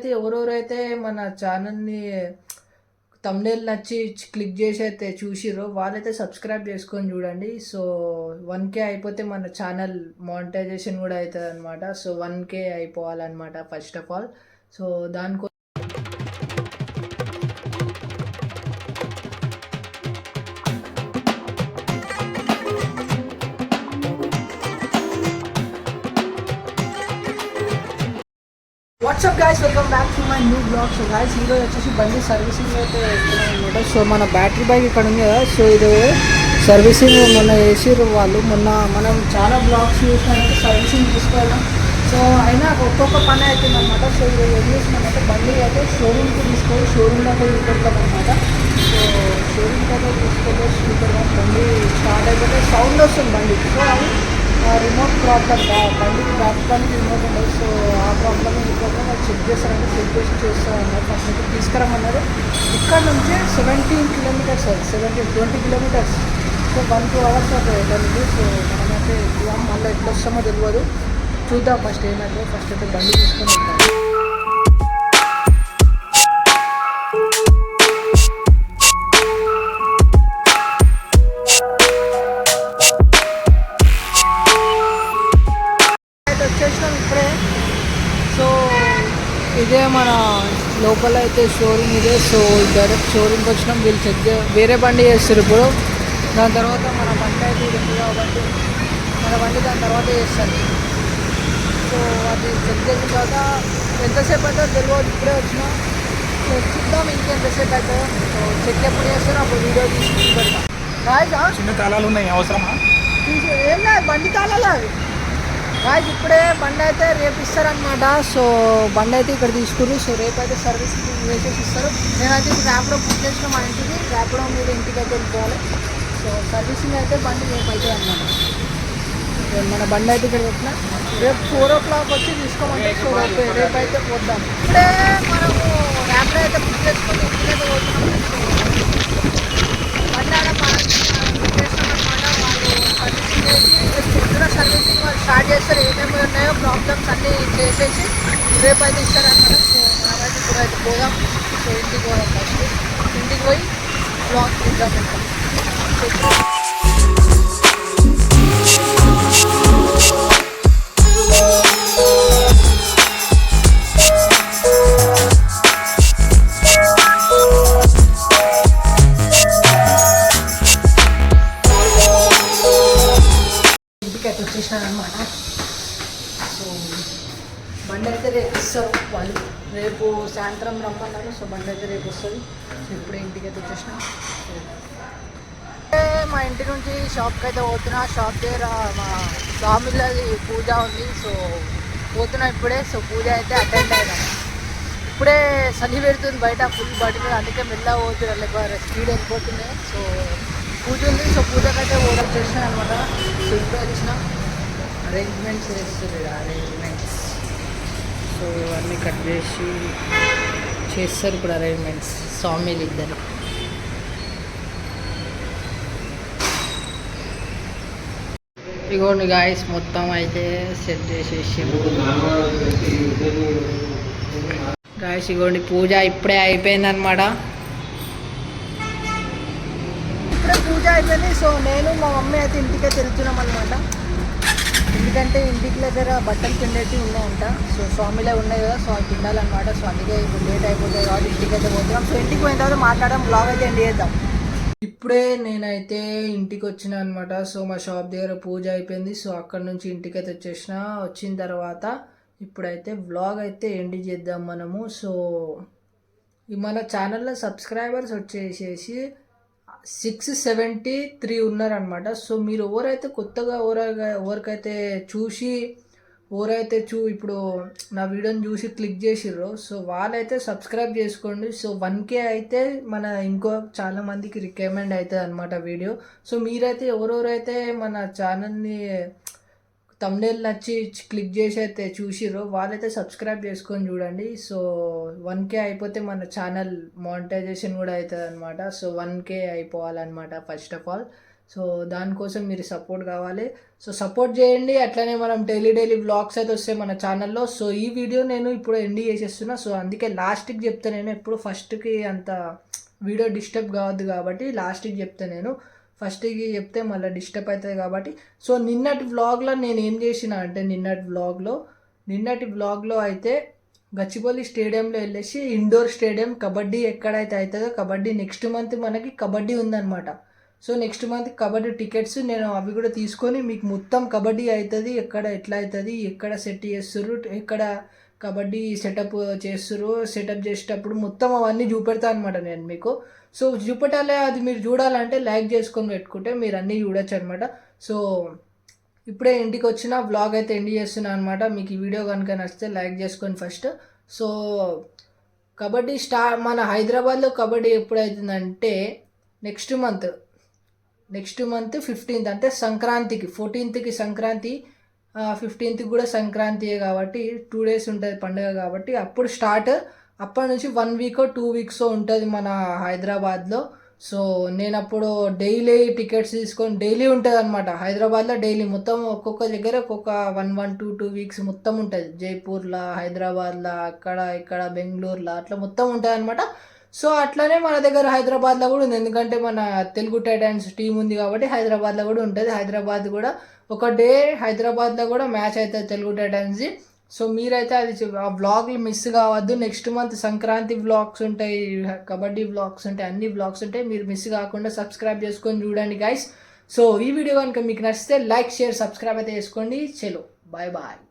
అయితే ఎవరెవరైతే మన ఛానల్ని తమ్నేల్ నచ్చి క్లిక్ చేసి అయితే చూసిరో వాళ్ళైతే సబ్స్క్రైబ్ చేసుకొని చూడండి. సో వన్ కే అయిపోతే మన ఛానల్ మానిటైజేషన్ కూడా అవుతుంది అనమాట సో వన్ కే అయిపోవాలన్నమాట ఫస్ట్ ఆఫ్ ఆల్ సో దానికో what's up guys welcome back to my new blog so guys ఈరోజు వచ్చేసి బండి సర్వీసింగ్ అయితే అనమాట సో మన బ్యాటరీ బైక్ ఇక్కడ ఉంది కదా. సో ఇది సర్వీసింగ్ మొన్న వేసిర్రు వాళ్ళు మొన్న మనం చాలా బ్లాగ్స్ చూసినాక సర్వీసింగ్ తీసుకోవడం. సో అయినా ఒక్కొక్క పని అవుతుంది అనమాట సో ఇది ఏం చేసినామంటే బండి అయితే షోరూమ్కి తీసుకొని షోరూమ్లో కూడా తీసుకెళ్తాం అనమాట సో షోరూమ్కి అయితే తీసుకెళ్ళి బండి స్టార్ట్ అయిపోతే సౌండ్ వస్తుంది బండి సో అది రిమోట్ ప్రాబ్లం బండికి బ్యాక్ బండికి రిమోట్ ఉండదు. సో ఆ ప్రాబ్లమ్ ఈ ప్రాబ్లమ్ చెక్ చేస్తారంటే చెక్ చేసి చేస్తారన్నారు ఫస్ట్ అయితే తీసుకురమ్మన్నారు. ఇక్కడ నుంచి సెవెంటీన్ కిలోమీటర్స్ అది seventeen twenty kilometres so one two hours అవుతుంది సో మనమైతే మళ్ళీ ఎట్లా వస్తామో తెలియదు చూద్దాం. ఫస్ట్ ఏమైతే ఫస్ట్ అయితే బండి తీసుకొని వెళ్తాం లోపల అయితే షోరూమ్ ఇదే. సో డైరెక్ట్ షోరూమ్కి వచ్చినాం. వీళ్ళు చెక్ చే వేరే బండి చేస్తారు ఇప్పుడు. దాని తర్వాత మన బండి అయితే ఇది కాబట్టి మన బండి దాని తర్వాత చేస్తారు. సో అది చెక్ చేసిన తర్వాత ఎంతసేపు అయితే తెలియదు. ఇప్పుడే వచ్చినా. సో చూద్దాం ఇంకెంతసేపు అయితే. సో చెక్ ఎప్పుడు చేస్తారో అప్పుడు వీడియో తీసి పెడతాం. చిన్న తాళాలు ఉన్నాయి. అవసరమా? ఏం బండి తాళాలి అవి. గాయస్ ఇప్పుడే బండి అయితే రేపు ఇస్తారనమాట సో బండి అయితే ఇక్కడ తీసుకుని సో రేపు అయితే సర్వీస్ వేసేసి ఇస్తారు. నేనైతే ఇప్పుడు ర్యాపిడో బుక్ చేసిన మా ఇంటికి. ర్యాప్లో మీరు ఇంటికి అయితే వెళ్ళిపోవాలి. సో సర్వీసింగ్ అయితే బండి రేపు అయితే అనమాట మన బండి అయితే ఇక్కడ పెట్టిన. రేపు ఫోర్ ఓ క్లాక్ వచ్చి తీసుకోమంటే సో రేపు రేపు అయితే పోద్దాం. ఇప్పుడే మనము ర్యాప్లో అయితే బుక్ చేసుకొని ఇంటికి అయితే పోతున్నాం. బండి ఆడ పార్క్ చేస్తామన్నమాట వాళ్ళు సర్వీసింగ్ చేసి స్టార్ట్ ఏమేమి ఉన్నాయో ప్రాబ్లమ్స్ అన్నీ చేసేసి రేపు అయితే ఇస్తారన్నమాట సో మనమైతే ఇప్పుడు అయితే పోదాం. సో ఇంటికి పోదాం ఫస్ట్ ఇంటికి పోయి బ్లాగ్ తీద్దాం ఇంకా అనమాట బండి అయితే రేపు ఇస్తారు వాళ్ళు. రేపు సాయంత్రం రమ్మన్నారు సో బండి అయితే రేపు వస్తుంది సో ఇంటికి అయితే వచ్చేసిన. అంటే మా ఇంటి నుంచి షాప్కి అయితే పోతున్నా. షాప్ దగ్గర మా స్వామిలది పూజ ఉంది సో పోతున్నా ఇప్పుడే. సో పూజ అయితే అటెండ్ అయినా. ఇప్పుడే చలి పెడుతుంది బయట ఫుల్ బడి మీద. అందుకే మెల్లగా పోతున్నా లేకపోతే స్పీడ్ వెళ్ళిపోతున్నాయి సో పూజ ఉంది సో పూజకి అయితే ఓడర్ చేసిన అనమాట. సో ఇప్పుడే వచ్చిన. అరేంజ్మెంట్స్ చేస్తుంది అరేంజ్మెంట్ సో అన్నీ కట్ చేసి చేస్తారు ఇప్పుడు అరేంజ్మెంట్స్ స్వామిలు ఇద్దరు. ఇగోండి గాయస్ మొత్తం అయితే సెట్ చేసేసి గాయస్ ఇగోండి పూజ ఇప్పుడే అయిపోయిందనమాట ఇప్పుడే పూజ అయిపోయింది. సో నేను మా మమ్మీ అయితే ఇంటికే వెళ్తున్నాం అనమాట ఎందుకంటే ఇంటికి దగ్గర బట్టలు పిండేటి ఉన్నాయంట. సో స్వామిలే ఉన్నాయి కదా సో అవి పిండాలన్నమాట. సో అందుకే ఇప్పుడు లేట్ అయిపోతుంది కాబట్టి ఇంటికి అయితే పోతున్నాం. సో ఇంటికి పోయిన తర్వాత మాట్లాడడం బ్లాగ్ అయితే ఎండ్ చేద్దాం. ఇప్పుడే నేనైతే ఇంటికి వచ్చిన అనమాట సో మా షాప్ దగ్గర పూజ అయిపోయింది. సో అక్కడ నుంచి ఇంటికి అయితే వచ్చేసిన. వచ్చిన తర్వాత ఇప్పుడైతే వ్లాగ్ అయితే ఎండ్ చేద్దాం మనము. సో మన ఛానల్లో సబ్స్క్రైబర్స్ వచ్చేసేసి సిక్స్ సెవెంటీ త్రీ ఉన్నారనమాట సో మీరు ఎవరైతే కొత్తగా ఎవరైనా ఎవరికైతే చూసి ఎవరైతే చూ ఇప్పుడు నా వీడియోని చూసి క్లిక్ చేసిర్రో సో వాళ్ళైతే సబ్స్క్రైబ్ చేసుకోండి. సో వన్ కే అయితే మన ఇంకో చాలా మందికి రికమెండ్ అవుతుంది అనమాట వీడియో. సో మీరైతే ఎవరెవరైతే మన ఛానల్ని తమ్నేల్ నచ్చి క్లిక్ చేసి అయితే చూసిర్రో. వాళ్ళైతే సబ్స్క్రైబ్ చేసుకొని చూడండి. సో వన్ కే అయిపోతే మన ఛానల్ మానిటైజేషన్ కూడా అవుతుంది అనమాట సో వన్ కే అయిపోవాలన్నమాట ఫస్ట్ ఆఫ్ ఆల్ సో దానికోసం మీరు సపోర్ట్ కావాలి. సో సపోర్ట్ చేయండి. అట్లనే మనం డైలీ డైలీ బ్లాగ్స్ అయితే వస్తాయి మన ఛానల్లో సో ఈ వీడియో నేను ఇప్పుడు ఎండి చేసేస్తున్నా. సో అందుకే లాస్ట్కి చెప్తా నేను ఎప్పుడు ఫస్ట్కి అంత వీడియో డిస్టర్బ్ కావద్దు కాబట్టి లాస్ట్కి చెప్తా నేను. ఫస్ట్కి చెప్తే మళ్ళీ డిస్టర్బ్ అవుతుంది కాబట్టి. సో నిన్నటి వ్లాగ్లో నేను ఏం చేసిన అంటే నిన్నటి వ్లాగ్లో నిన్నటి వ్లాగ్లో అయితే గచ్చిబౌలి స్టేడియంలో వెళ్ళేసి ఇండోర్ స్టేడియం కబడ్డీ ఎక్కడైతే అవుతుందో కబడ్డీ నెక్స్ట్ మంత్ మనకి కబడ్డీ ఉందన్నమాట. So next month kabaddi tickets నేను అవి కూడా తీసుకొని మీకు మొత్తం కబడ్డీ అవుతుంది ఎక్కడ ఎట్లా అవుతుంది ఎక్కడ సెట్ చేస్తారు ఎక్కడ కబడ్డీ సెటప్ చేస్తారు సెటప్ చేసేటప్పుడు మొత్తం అవన్నీ చూపెడతా అనమాట నేను మీకు. సో చూపెట్టాలే అది మీరు చూడాలంటే లైక్ చేసుకొని పెట్టుకుంటే మీరు అన్నీ చూడొచ్చు అనమాట సో ఇప్పుడే ఇంటికి వచ్చిన వ్లాగ్ అయితే ఎండ్ చేస్తున్నాను అనమాట మీకు ఈ వీడియో కనుక నచ్చితే లైక్ చేసుకొని ఫస్ట్ సో కబడ్డీ స్టా మన హైదరాబాద్లో kabaddi ఎప్పుడైతుందంటే next month next month fifteenth అంటే సంక్రాంతికి ఫోర్టీన్త్కి సంక్రాంతి ఫిఫ్టీన్త్కి కూడా సంక్రాంతియే కాబట్టి టూ డేస్ ఉంటుంది పండుగ కాబట్టి అప్పుడు స్టార్ట్ అప్పటి నుంచి వన్ వీక్ టూ వీక్స్ ఉంటుంది మన హైదరాబాద్లో. సో నేను అప్పుడు డైలీ టికెట్స్ తీసుకొని డైలీ ఉంటుంది అనమాట హైదరాబాద్లో డైలీ మొత్తం ఒక్కొక్క దగ్గర ఒక్కొక్క one one two two weeks మొత్తం ఉంటుంది. జైపూర్లో హైదరాబాద్లో అక్కడ ఇక్కడ బెంగళూరులో అట్లా మొత్తం ఉంటుంది అనమాట సో అట్లానే మన దగ్గర హైదరాబాద్లో కూడా ఉంది. ఎందుకంటే మన తెలుగు టైటన్స్ టీం ఉంది కాబట్టి హైదరాబాద్లో కూడా ఉంటుంది. హైదరాబాద్ కూడా ఒక డే హైదరాబాద్లో కూడా మ్యాచ్ అవుతుంది తెలుగు టైటన్స్ది. సో మీరైతే అది ఆ బ్లాగ్లు మిస్ కావద్దు. నెక్స్ట్ మంత్ సంక్రాంతి బ్లాగ్స్ ఉంటాయి. కబడ్డీ బ్లాగ్స్ ఉంటాయి. అన్ని బ్లాగ్స్ ఉంటాయి. మీరు మిస్ కాకుండా సబ్స్క్రైబ్ చేసుకొని చూడండి గైస్ సో ఈ వీడియో కనుక మీకు నచ్చితే లైక్ షేర్ సబ్స్క్రైబ్ అయితే చేసుకోండి. చలో బాయ్ బాయ్